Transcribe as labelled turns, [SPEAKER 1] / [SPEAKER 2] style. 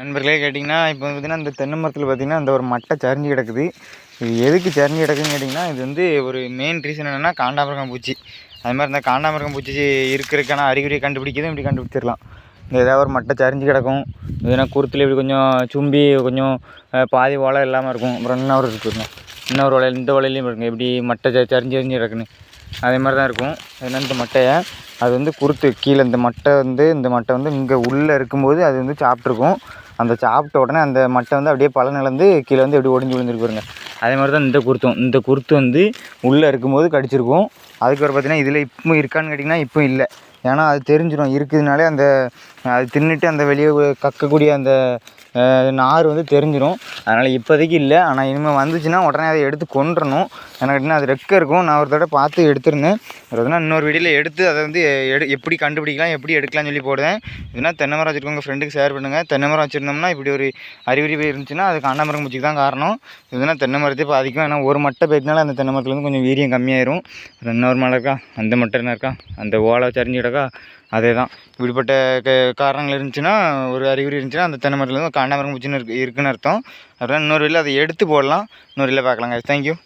[SPEAKER 1] நண்பர்களே கேட்டிங்கன்னா இப்போ வந்து பார்த்திங்கன்னா இந்த தென்னை மரத்தில் பார்த்திங்கன்னா அந்த ஒரு மட்டை சரிஞ்சு கிடக்குது. இது எதுக்கு சரிஞ்சு கிடக்குன்னு கேட்டிங்கன்னா இது வந்து ஒரு மெயின் ரீசன் என்னென்னா காண்டாமிருகம் பூச்சி. அது மாதிரி இந்த காண்டாமிருகம் பூச்சி இருக்கிறதுக்கான அறிகுறியை கண்டுபிடிக்கிறது இப்படி கண்டுபிடிச்சிடலாம். இந்த ஏதாவது ஒரு மட்டை சரிஞ்சு கிடக்கும். இதுனா குருத்தில் இப்படி கொஞ்சம் சும்பி கொஞ்சம் பாதி ஓலை இல்லாமல் இருக்கும். அப்புறம் இன்னொரு இருக்குங்க இன்னொரு ஒலையில் இந்த ஒலையிலையும் இருக்குங்க எப்படி மட்டை சரிஞ்சு சரிஞ்சு கிடக்குன்னு. அதே மாதிரி தான் இருக்கும். ஏன்னா இந்த மட்டையை அது வந்து குருத்து கீழே இந்த மட்டை வந்து இந்த மட்டை வந்து இங்கே உள்ளே இருக்கும்போது அது வந்து சாப்பிட்ருக்கும் அந்த சாப்பிட்ட உடனே அந்த மட்டை வந்து அப்படியே பலன் நிலந்து கீழே வந்து எப்படி ஒடிஞ்சு விழுந்துருக்கு பாருங்க. அதே மாதிரி தான் இந்த குருத்தும் இந்த குருத்து வந்து உள்ளே இருக்கும்போது கடிச்சிருக்கும். அதுக்கப்புறம் பார்த்தீங்கன்னா இதில் இப்போ இருக்கான்னு கேட்டிங்கன்னா இப்போ இல்லை. ஏன்னா அது தெரிஞ்சிடும் இருக்குதுனாலே அந்த அது தின்னுட்டு அந்த வெளியே கக்கக்கூடிய அந்த நார் வந்து தெரிஞ்சிடும் அதனால் இப்போதைக்கு இல்லை. ஆனால் இனிமேல் வந்துச்சுன்னா உடனே அதை எடுத்து கொண்டுறணும் எனக்கு கேட்டிங்கன்னா அது ரெக்க இருக்கும். நான் ஒரு தடவை பார்த்து எடுத்திருந்தேன். அதுனா இன்னொரு வீடியோவில் எடுத்து அதை வந்து எடு எப்படி கண்டுபிடிக்கலாம் எப்படி எடுக்கலாம்னு சொல்லி போடுவேன் இதுனா தென்னை மரம் வச்சுருக்கோங்க ஃப்ரெண்டுக்கு ஷேர் பண்ணுங்கள் தென்னை மரம் வச்சுருந்தோம்னா இப்படி ஒரு அறிகுறி இருந்துச்சுன்னா அது காண்டாமரம் பூச்சிக்கு தான் காரணம். இதுனா தென்னை மரத்தை பாதிக்கும். ஏன்னா ஒரு மட்டை போயிட்டனால அந்த தென்னை மரத்துலேருந்து கொஞ்சம் வீரியம் கம்மியாயிரும். அது இன்னொரு மரம் இருக்கா அந்த மட்டை என்ன இருக்கா அந்த ஓலை சரிஞ்சு பார்த்தாக்கா அதே தான் இப்படிப்பட்ட காரணங்கள் இருந்துச்சுன்னா ஒரு அறிகுறி இருந்துச்சுன்னா அந்த தென்னை மரத்துலேருந்து காண்டாமரம் பூச்சின்னு இருக்கு இருக்குன்னு அர்த்தம். அப்புறம் இன்னொரு வெளியில் அதை எடுத்து போடலாம். இன்னொரு வெளியில் பார்க்கலாங்க தேங்க்யூ